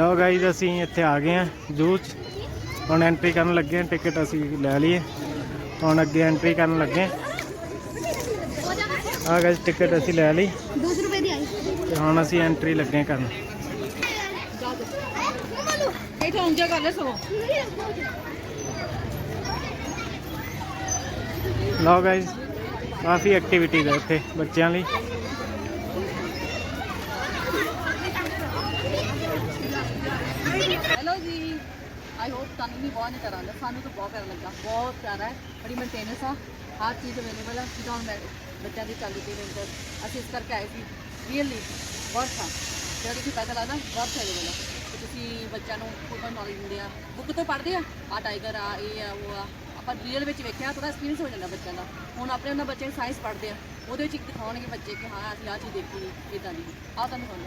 ਲੋ guys ਅਸੀਂ ਇੱਥੇ ਆ ਗਏ ਆ ਜੂ ਚ ਹੁਣ ਐਂਟਰੀ ਕਰਨ ਲੱਗੇ ਆ ਟਿਕਟ ਅਸੀਂ ਲੈ ਲਈਏ। ਹੁਣ ਅੱਗੇ ਐਂਟਰੀ ਕਰਨ ਲੱਗੇ ਆ ਗਾਈਜ਼ ਟਿਕਟ ਅਸੀਂ ਲੈ ਲਈ। 200 ਰੁਪਏ ਦੀ ਆਈ ਤੇ ਹੁਣ ਅਸੀਂ ਐਂਟਰੀ ਲੱਗੇ ਕਰਨ। ਇਹ ਗਾਈਜ਼ ਕਾਫੀ ਐਕਟੀਵਿਟੀ ਹੈ ਇੱਥੇ ਬੱਚਿਆਂ ਲਈ। ਆਈ ਹੋਪ ਤੁਹਾਨੂੰ ਵੀ ਬਹੁਤ ਅੱਛਾ ਆਉਂਦਾ ਸਾਨੂੰ ਤਾਂ ਬਹੁਤ ਪਿਆਰਾ ਲੱਗਾ। ਬਹੁਤ ਪਿਆਰਾ ਹੈ। ਬੜੀ ਮੇਨਟੇਨੈਂਸ ਆ। ਹਰ ਚੀਜ਼ ਅਵੇਲੇਬਲ ਆ। ਜਿੱਦਾਂ ਹੁਣ ਮੈਂ ਬੱਚਿਆਂ ਦੀ ਚੱਲਦੀ ਪਈ ਵਿੰਟਰ ਅਸੀਂ ਇਸ ਕਰਕੇ ਆਏ ਸੀ। ਰੀਅਲੀ ਵਰਥ ਆ ਜਿਹੜਾ ਤੁਸੀਂ ਪੈਸਾ ਲੱਗਦਾ ਵਰਥ ਅਵੇਲੇਬਲ ਆ। ਤੁਸੀਂ ਬੱਚਿਆਂ ਨੂੰ ਪੂਰਾ ਨੌਲੇਜ ਦਿੰਦੇ ਆ। ਬੁੱਕ ਤੋਂ ਪੜ੍ਹਦੇ ਆ। ਆ ਟਾਈਗਰ ਆ, ਇਹ ਆ, ਉਹ ਆ। ਆਪਾਂ ਰੀਅਲ ਵਿੱਚ ਵੇਖਿਆ ਥੋੜਾ ਐਕਸਪੀਰੀਅੰਸ ਹੋ ਜਾਂਦਾ ਬੱਚਿਆਂ ਦਾ। ਹੁਣ ਆਪਣੇ ਉਹਨਾਂ ਬੱਚੇ ਸਾਇੰਸ ਪੜ੍ਹਦੇ ਆ। ਉਹਦੇ ਵਿੱਚ ਇੱਕ ਦਿਖਾਉਣਗੇ ਬੱਚੇ ਕਿ ਹਾਂ, ਅਸੀਂ ਆ ਚੀਜ਼ ਦੇਖੀ ਇਦਾਂ ਦੀ। ਆ ਤੁਹਾਨੂੰ ਸਮਝ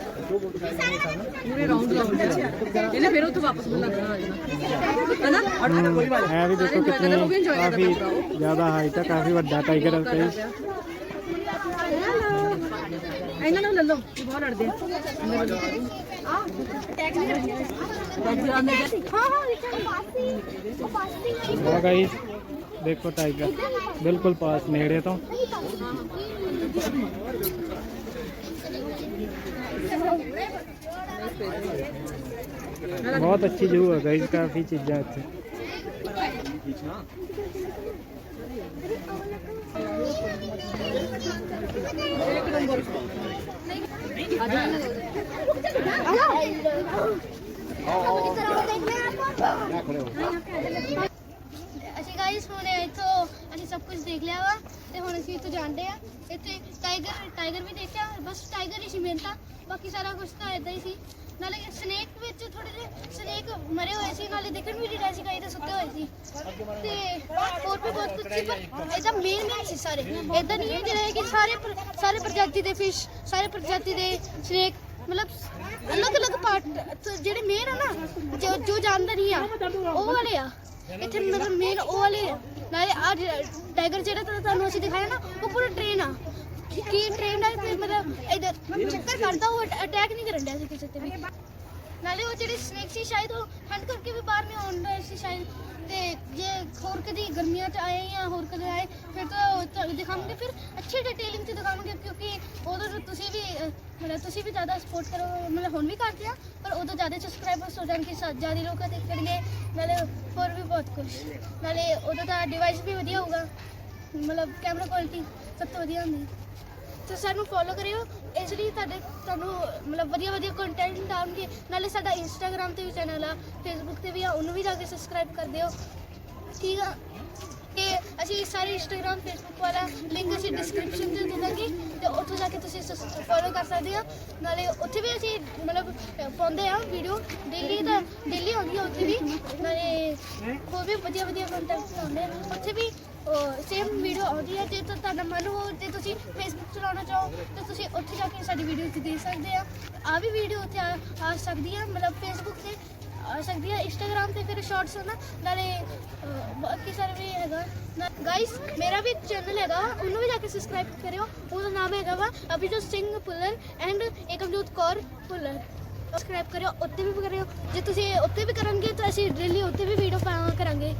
ਪੂਰੇ ਰਾਉਂਡ ਲਾਉਂਦੇ ਆ ਇਹਨੇ ਫਿਰ ਉੱਥੇ ਵਾਪਸ ਮੁਲਾਕਾਤ ਆ ਜਾਣਾ ਹੈਨਾ ਹਮ, ਹੈ ਵੀ ਦੇਖੋ ਕਿਤਨੀ ਕਾਫੀ ਜ਼ਿਆਦਾ ਹਾਈਟ ਹੈ ਕਾਫੀ ਵੱਡਾ ਟਾਈਗਰ ਹੈ ਕਈ ਇਹਨਾਂ ਨੂੰ ਲੈ ਲਓ ਇਹ ਬਹੁਤ ਲੜਦੇ ਆ टैग नहीं रखना हाँ हाँ देखो पास ही वो पास ही ਲਓ ਗਾਈਜ਼ ਦੇਖੋ ਟਾਈਗਰ ਬਿਲਕੁਲ ਪਾਸ ਨੇੜੇ ਤੋਂ ਬਹੁਤ ਅੱਛੀ ਜੂ ਹੈ ਗਾਈਜ਼ ਕਾਫੀ ਚੀਜ਼ਾਂ ਇੱਥੇ ਅਸੀਂ ਗਾਇਸ ਹੁਣ ਇੱਥੋਂ ਅਸੀਂ ਸਭ ਕੁਝ ਦੇਖ ਲਿਆ ਵਾ ਤੇ ਹੁਣ ਅਸੀਂ ਇੱਥੋਂ ਜਾਂਦੇ ਆ ਇੱਥੇ ਟਾਈਗਰ ਟਾਈਗਰ ਵੀ ਦੇਖਿਆ ਬਸ ਟਾਈਗਰ ਹੀ ਸੀ ਮੇਨ ਤਾਂ ਬਾਕੀ ਸਾਰਾ ਕੁਝ ਤਾਂ ਇਦਾਂ ਹੀ ਸੀ ਨਾਲੇ ਸਨੇਕ ਵਿੱਚ ਥੋੜੇ ਜਿਹੇ ਸਨੇਕ ਮਰੇ ਹੋਏ ਸੀ, ਨਾਲੇ ਦੇਖਣ ਵੀ ਨਹੀਂ ਸੀ ਕਈ ਤਾਂ ਸੁੱਤੇ ਹੋਏ ਸੀ। ਤੇ ਹੋਰ ਵੀ ਬਹੁਤ ਕੁਝ ਸੀ, ਪਰ ਇਹਦਾ ਮੇਨ ਮੇਨ ਸੀ ਸਾਰੇ। ਇਦਾਂ ਨਹੀਂ ਹੈ ਜਿਹੜੇ ਕਿ ਸਾਰੇ ਪ੍ਰ- ਸਾਰੇ ਪ੍ਰਜਾਤੀ ਦੇ ਫਿਸ਼ ਸਾਰੇ ਪ੍ਰਜਾਤੀ ਦੇ ਸਨੇਕ ਮਤਲਬ ਅਲੱਗ ਅਲੱਗ ਪਾਰਟ ਜਿਹੜੇ ਮੇਨ ਆ ਨਾ, ਜੋ ਜੋ ਜਾਨਵਰ ਹੀ ਆ, ਉਹ ਵਾਲੇ ਆ। ਇੱਥੇ ਮਤਲਬ ਮੇਨ ਉਹ ਵਾਲੇ ਆ। ਨਾਲੇ ਆ ਟਾਈਗਰ ਜਿਹੜਾ ਤੁਹਾਨੂੰ ਅਸੀਂ ਦਿਖਾਇਆ ਨਾ, ਉਹ ਪੂਰਾ ਟ੍ਰੇਨ ਆ। ਕੀ ਟ੍ਰੇਨ ਆ ਤੇ ਮਤਲਬ ਇਧਰ ਚੱਕਰ ਕਰਦਾ ਉਹ ਅਟੈਕ ਨਹੀਂ ਕਰਨ ਡਿਆ ਸੀ ਕਿਸੇ ਤੇ ਵੀ। ਨਾਲੇ ਉਹ ਜਿਹੜੇ ਸਨੇਕ ਸੀ, ਸ਼ਾਇਦ ਉਹ ਠੰਡ ਕਰਕੇ ਵੀ ਬਾਹਰ ਨਹੀਂ ਆਉਣ ਰਹੇ ਸੀ ਸ਼ਾਇਦ। ਤੇ ਜੇ ਹੋਰ ਕਦੀ ਗਰਮੀਆਂ ਚ ਆਏ ਜਾਂ ਹੋਰ ਕਦੇ ਆਏ, ਫਿਰ ਤਾਂ ਉਹ ਦਿਖਾਵਾਂਗੇ। ਫਿਰ ਅੱਛੀ ਡਿਟੇਲਿੰਗ ਚ ਦਿਖਾਵਾਂਗੇ, ਕਿਉਂਕਿ ਉਦੋਂ ਤੁਸੀਂ ਵੀ ਮਤਲਬ ਤੁਸੀਂ ਵੀ ਜ਼ਿਆਦਾ ਸਪੋਰਟ ਕਰੋ, ਮਤਲਬ ਹੁਣ ਵੀ ਕਰਦੇ ਆ, ਪਰ ਉਦੋਂ ਜ਼ਿਆਦਾ ਸਬਸਕ੍ਰਾਈਬਰਸ ਹੋ ਜਾਣਗੇ, ਸਾ- ਜ਼ਿਆਦਾ ਲੋਕ ਦੇਖਣਗੇ। ਨਾਲੇ ਹੋਰ ਵੀ ਬਹੁਤ ਕੁਝ ਨਾਲੇ ਉਦੋਂ ਦਾ ਡਿਵਾਈਸ ਵੀ ਵਧੀਆ ਹੋਊਗਾ। ਮਤਲਬ ਕੈਮਰਾ ਕੁਆਲਿਟੀ ਸਭ ਤੋਂ ਵਧੀਆ ਹੁੰਦੀ। ਤੇ ਸਾਨੂੰ ਫੋਲੋ ਕਰਿਓ। ਇਸ ਲਈ ਤੁਹਾਡੇ ਤੁਹਾਨੂੰ ਮਤਲਬ ਵਧੀਆ ਵਧੀਆ ਕੰਟੈਂਟ ਆਉਣਗੇ। ਨਾਲੇ ਸਾਡਾ ਇੰਸਟਾਗ੍ਰam ਤੇ ਵੀ ਚੈਨਲ ਆ ਫੇਸਬੁੱਕ ਤੇ ਵੀ ਆ, ਉਹਨੂੰ ਵੀ ਜਾ ਕੇ ਸਬਸਕ੍ਰਾਈਬ ਕਰ ਦਿਓ। ਠੀਕ ਆ? ਤੇ ਅਸੀਂ ਸਾਰੇ ਇੰਸਟਾਗ੍ਰam ਫੇਸਬੁੱਕ ਵਾਲਾ ਲਿੰਕ ਅਸੀਂ ਡਿਸਕ੍ਰਿਪਸ਼ਨ 'ਚ ਦੇ ਦਾਂਗੇ, ਤੇ ਉੱਥੋਂ ਜਾ ਕੇ ਤੁਸੀਂ ਫੋਲੋ ਕਰ ਸਕਦੇ ਹੋ ਨਾਲੇ ਉੱਥੇ ਵੀ ਅਸੀਂ ਮਤਲਬ ਪਾਉਂਦੇ ਆ ਵੀਡੀਓ ਡੇਲੀ ਦਾ ਡੇਲੀ ਆਉਂਦੀ ਆ ਉੱਥੇ ਵੀ। ਨਾਲੇ ਹੋਰ ਵੀ ਵਧੀਆ ਵਧੀਆ ਕੰਟੈਂਟ ਆਉਂਦੇ ਆ। ਉੱਥੇ ਵੀ ਸੇਮ ਵੀਡੀਓ ਆਉਂਦੀ ਹੈ ਜੇ ਤੁਹਾਡਾ ਮਨ ਹੋ ਤੇ ਤੁਸੀਂ ਫੇਸਬੁੱਕ ਚਲਾਉਣਾ ਚਾਹੋ, ਤਾਂ ਤੁਸੀਂ ਉੱਥੇ ਜਾ ਕੇ ਸਾਡੀ ਵੀਡੀਓ ਦੇਖ ਸਕਦੇ ਆ। ਆ ਵੀ ਵੀਡੀਓ ਉੱਥੇ ਆ ਆ ਸਕਦੀ ਆ। ਮਤਲਬ ਫੇਸਬੁੱਕ ਤੇ ਆ ਸਕਦੀ ਹੈ ਇੰਸਟਾਗ੍ਰam ਤੇ ਫਿਰ ਸ਼ਾਰਟਸ ਨਾ। ਨਾਲੇ ਬਾਕੀ ਸਾਰੇ ਵੀ ਹੈਗਾ। ਗਾਇਸ ਮੇਰਾ ਵੀ ਚੈਨਲ ਹੈਗਾ। ਉਹਨੂੰ ਵੀ ਜਾ ਕੇ ਸਬਸਕ੍ਰਾਈਬ ਕਰਿਓ। ਉਹਦਾ ਨਾਮ ਹੈਗਾ ਵਾ ਅਭਿਜੋਤ ਸਿੰਘ ਪੁੱਲਰ ਐਂਡ ਏਕਮਜੋਤ ਕੌਰ ਪੁੱਲਰ। ਸਬਸਕ੍ਰਾਈਬ ਕਰਿਓ, ਉੱਤੇ ਵੀ ਕਰਿਓ। ਜੇ ਤੁਸੀਂ ਉੱਤੇ ਵੀ ਕਰਨਗੇ, ਤਾਂ ਅਸੀਂ ਡੇਲੀ ਉੱਤੇ ਵੀ ਵੀਡੀਓ ਪਾਵਾਂ ਕਰਾਂਗੇ।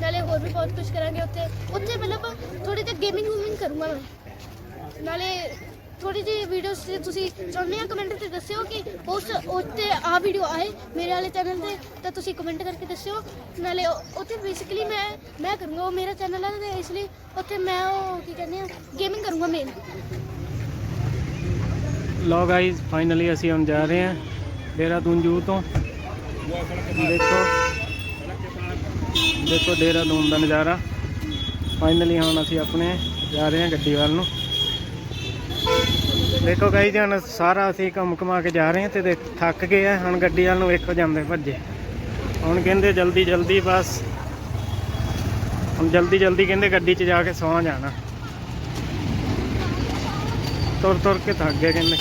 ਨਾਲੇ ਹੋਰ ਵੀ ਬਹੁਤ ਕੁਝ ਕਰਾਂਗੇ ਉੱਤੇ। ਉੱਤੇ ਮਤਲਬ ਥੋੜੀ ਜਿਹੀ ਗੇਮਿੰਗ ਵੂਮਿੰਗ ਕਰੂੰਗਾ ਮੈਂ। ਨਾਲੇ ਥੋੜੀ ਜਿਹੀ ਵੀਡੀਓਸ ਤੇ ਤੁਸੀਂ ਚਾਹੁੰਦੇ ਆ ਕਮੈਂਟ ਤੇ ਦੱਸਿਓ ਕਿ ਉਸ ਉੱਤੇ ਆ ਵੀਡੀਓ ਆਏ ਮੇਰੇ ਵਾਲੇ ਚੈਨਲ ਤੇ, ਤਾਂ ਤੁਸੀਂ ਕਮੈਂਟ ਕਰਕੇ ਦੱਸਿਓ। ਨਾਲੇ ਉੱਥੇ ਬੇਸਿਕਲੀ ਮੈਂ ਮੈਂ ਕਰੂੰਗਾ ਉਹ ਮੇਰਾ ਚੈਨਲ ਹੈ ਤੇ ਇਸ ਲਈ ਉੱਥੇ ਮੈਂ ਉਹ ਕੀ ਕਹਿੰਦੇ ਆ ਗੇਮਿੰਗ ਕਰੂੰਗਾ ਮੇਨ ਲੋ ਗਾਈਜ਼ ਫਾਈਨਲੀ ਅਸੀਂ ਹੁਣ ਜਾ ਰਹੇ ਹਾਂ। ਦੇਹਰਾਦੂਨ ਜੂ ਤੋਂ। ਦੇਖੋ। ਦੇਖੋ ਦੇਹਰਾਦੂਨ ਦਾ ਨਜ਼ਾਰਾ। ਫਾਈਨਲੀ ਹੁਣ ਅਸੀਂ ਆਪਣੇ ਜਾ ਰਹੇ ਹਾਂ ਗੱਡੀ ਵੱਲ ਨੂੰ। ਦੇਖੋ ਗਾਈਜ਼ ਹੁਣ ਸਾਰਾ ਅਸੀਂ ਘੁੰਮ ਘੁਮਾ ਕੇ ਜਾ ਰਹੇ ਹਾਂ ਤੇ ਦੇਖ ਥੱਕ ਗਏ ਆ। ਹੁਣ ਗੱਡੀ ਵੱਲ ਨੂੰ ਵੇਖੋ ਜਾਂਦੇ ਭੱਜੇ। ਹੁਣ ਕਹਿੰਦੇ ਜਲਦੀ ਜਲਦੀ ਬਸ। ਹੁਣ ਜਲਦੀ ਜਲਦੀ ਕਹਿੰਦੇ ਗੱਡੀ 'ਚ ਜਾ ਕੇ ਸੌਂ ਜਾਣਾ। ਤੁਰ ਤੁਰ ਕੇ ਥੱਕ ਗਏ ਕਹਿੰਦੇ।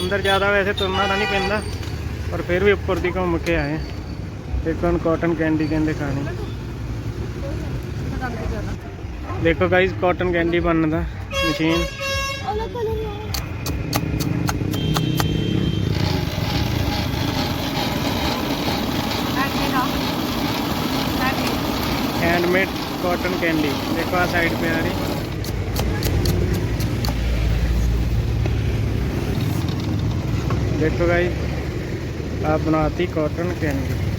ਅੰਦਰ ਜ਼ਿਆਦਾ ਵੈਸੇ ਤੁਰਨਾ ਤਾਂ ਨਹੀਂ ਪੈਂਦਾ। ਪਰ ਫਿਰ ਵੀ ਉੱਪਰ ਦੀ ਘੁੰਮ ਕੇ ਆਏ ਦੇਖੋ ਹੁਣ ਕਾਟਨ ਕੈਂਡੀ ਕਹਿੰਦੇ ਖਾਣੀ ਦੇਖੋ ਗਾਈਜ਼ ਕਾਟਨ ਕੈਂਡੀ ਬਣਦਾ ਮਸ਼ੀਨ अलग कलर है हैंडमेड कॉटन कैंडी देखो आ साइड पे आ रही देखो भाई ਆਪਣਾ ਬਣਾਤੀ ਕਾਟਨ ਕੈਂਡੀ